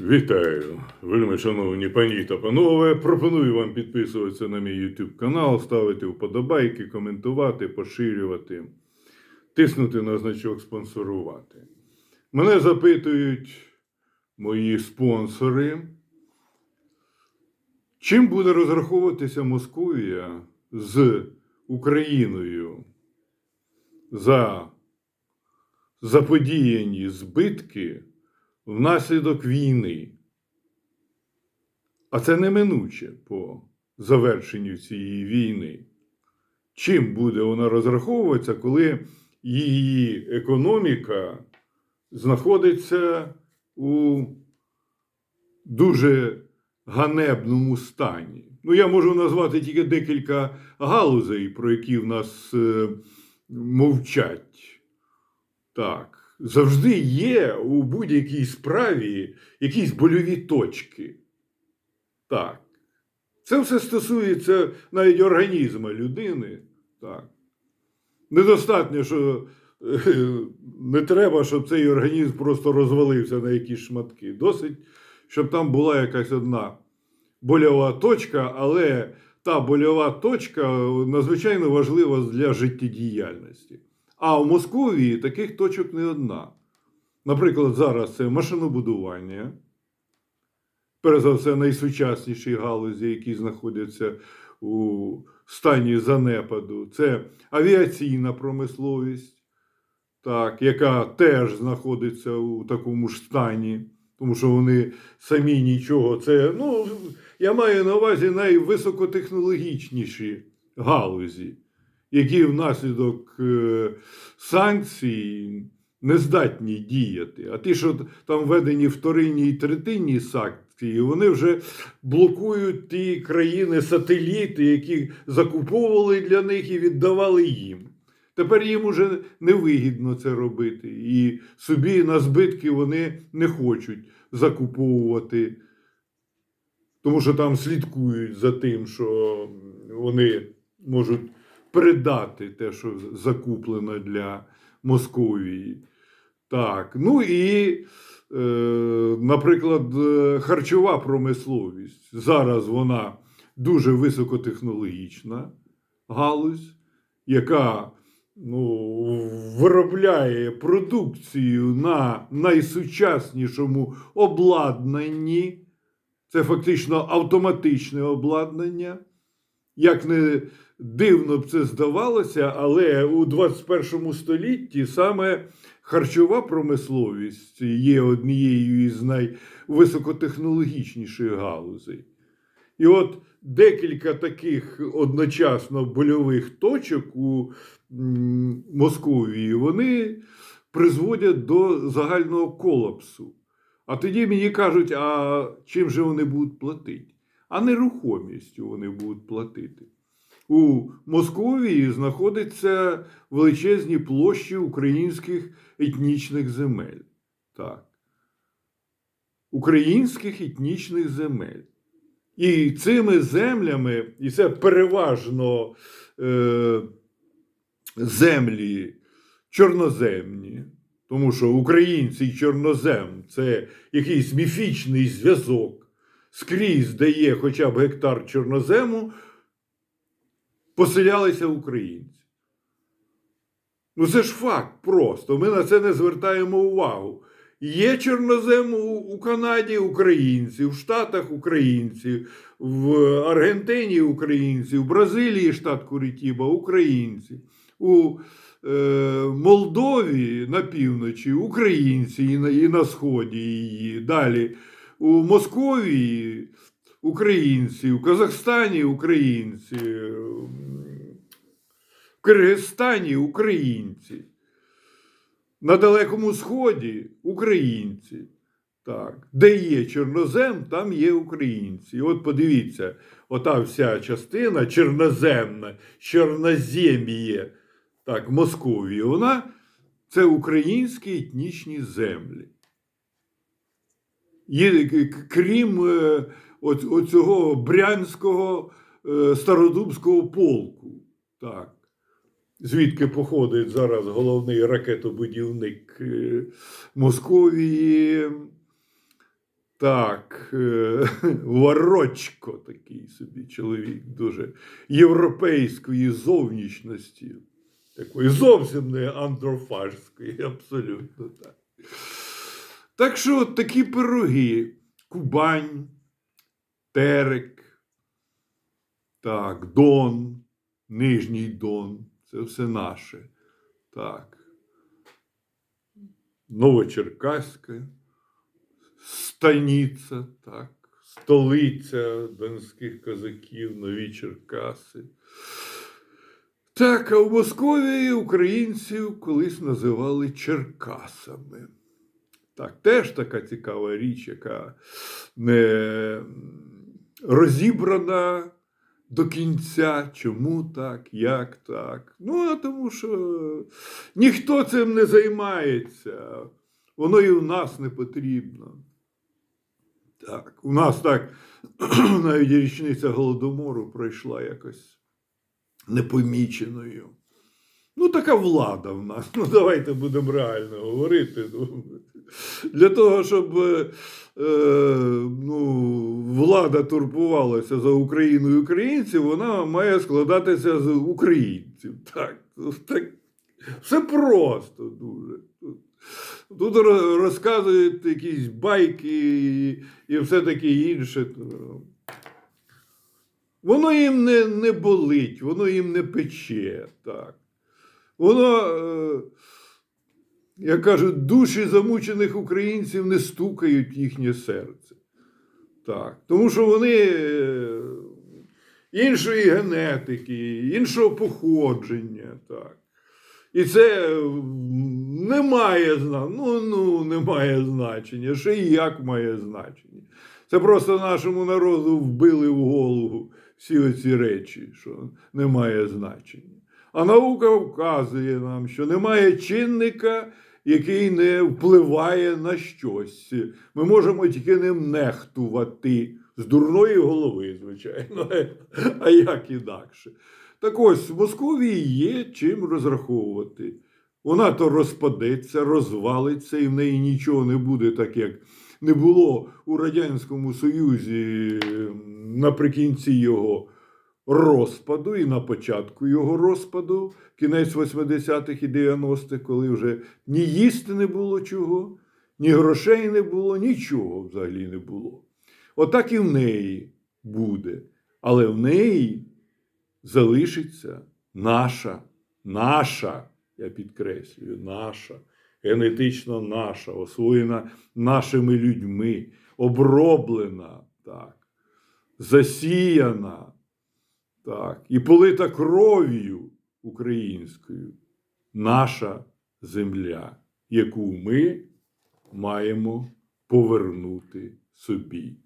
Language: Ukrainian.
Вітаю, вельми шановні пані та панове. Пропоную вам підписуватися на мій YouTube канал, ставити вподобайки, коментувати, поширювати, тиснути на значок спонсорувати. Мене запитують мої спонсори, чим буде розраховуватися Московія з Україною за заподіяні збитки внаслідок війни. А це неминуче по завершенню цієї війни. Чим буде вона розраховуватися, коли її економіка знаходиться у дуже ганебному стані? Ну, я можу назвати тільки декілька галузей, про які в нас е, мовчать. Так завжди є у будь-якій справі якісь больові точки. Так. Це все стосується навіть організму людини. Так. Недостатньо, що е, не треба, щоб цей організм просто розвалився на якісь шматки. Досить, щоб там була якась одна больова точка, але та больова точка надзвичайно важлива для життєдіяльності. А в Московії таких точок не одна. Наприклад, зараз це машинобудування, перш за все, найсучасніші галузі, які знаходяться у стані занепаду. Це авіаційна промисловість, так, яка теж знаходиться у такому ж стані, тому що вони самі нічого. Це, ну, я маю на увазі найвисокотехнологічніші галузі які внаслідок е, санкцій не здатні діяти. А ті, що там введені вторинні і третинні санкції, вони вже блокують ті країни-сателіти, які закуповували для них і віддавали їм. Тепер їм уже невигідно це робити, і собі на збитки вони не хочуть закуповувати, тому що там слідкують за тим, що вони можуть передати те, що закуплено для Московії. Так, ну і, е, наприклад, е, харчова промисловість. Зараз вона дуже високотехнологічна галузь, яка ну, виробляє продукцію на найсучаснішому обладнанні. Це фактично автоматичне обладнання. Як не дивно б це здавалося, але у 21 столітті саме харчова промисловість є однією із найвисокотехнологічніших галузей. І от декілька таких одночасно больових точок у Московії вони призводять до загального колапсу. А тоді мені кажуть, а чим же вони будуть платити? А нерухомістю вони будуть платити. У Московії знаходяться величезні площі українських етнічних земель. Так. Українських етнічних земель. І цими землями, і це переважно е, землі чорноземні, тому що українці і чорнозем це якийсь міфічний зв'язок, скрізь дає хоча б гектар чорнозему поселялися українці. Ну, це ж факт просто. Ми на це не звертаємо увагу. Є чорнозем у Канаді українці, в Штатах українці, в Аргентині українці, в Бразилії штат Курітіба українці, у е, Молдові на півночі українці і на, і на сході її. Далі у Московії українці, у Казахстані українці, в Киргизстані українці, на Далекому Сході українці. Так. Де є чорнозем, там є українці. І от подивіться, ота вся частина чорноземна, чорнозем'є, так, Московії, вона це українські етнічні землі. Є, крім е, оцього брянського е, стародубського полку. Так. Звідки походить зараз головний ракетобудівник е, Московії. Так, е, Ворочко такий собі чоловік, дуже європейської зовнішності. Такої зовсім не андрофажської, абсолютно так. Так що от такі пироги. Кубань, Терек, так, Дон, Нижній Дон. Це все наше. Так. Новочеркаська, станиця, так, столиця донських козаків, нові Черкаси. Так, а в Московії українців колись називали Черкасами. Так, теж така цікава річ, яка не розібрана до кінця, чому так, як так. Ну, а тому що ніхто цим не займається, воно і в нас не потрібно. Так, у нас так навіть річниця Голодомору пройшла якось непоміченою. Ну, така влада в нас. Ну, давайте будемо реально говорити. Ну, для того, щоб е, е, ну, влада турбувалася за Україну і українців, вона має складатися з українців. Так, так все просто дуже. Тут розказують якісь байки і, і все таке інше. Воно їм не, не болить, воно їм не пече. Так. Воно, е, як кажуть, душі замучених українців не стукають їхнє серце. Так. Тому що вони е, іншої генетики, іншого походження. Так. І це не має ну, ну, не має значення. Ще і як має значення. Це просто нашому народу вбили в голову всі оці речі, що не має значення. А наука вказує нам, що немає чинника, який не впливає на щось. Ми можемо тільки ним нехтувати з дурної голови, звичайно. А як інакше? Так ось в Московії є чим розраховувати. Вона то розпадеться, розвалиться, і в неї нічого не буде, так як не було у Радянському Союзі наприкінці його розпаду і на початку його розпаду, кінець 80-х і 90-х, коли вже ні їсти не було чого, ні грошей не було, нічого взагалі не було. Отак і в неї буде. Але в неї залишиться наша, наша, я підкреслюю, наша, генетично наша, освоєна нашими людьми, оброблена, так, засіяна, так, і полита кров'ю українською наша земля, яку ми маємо повернути собі.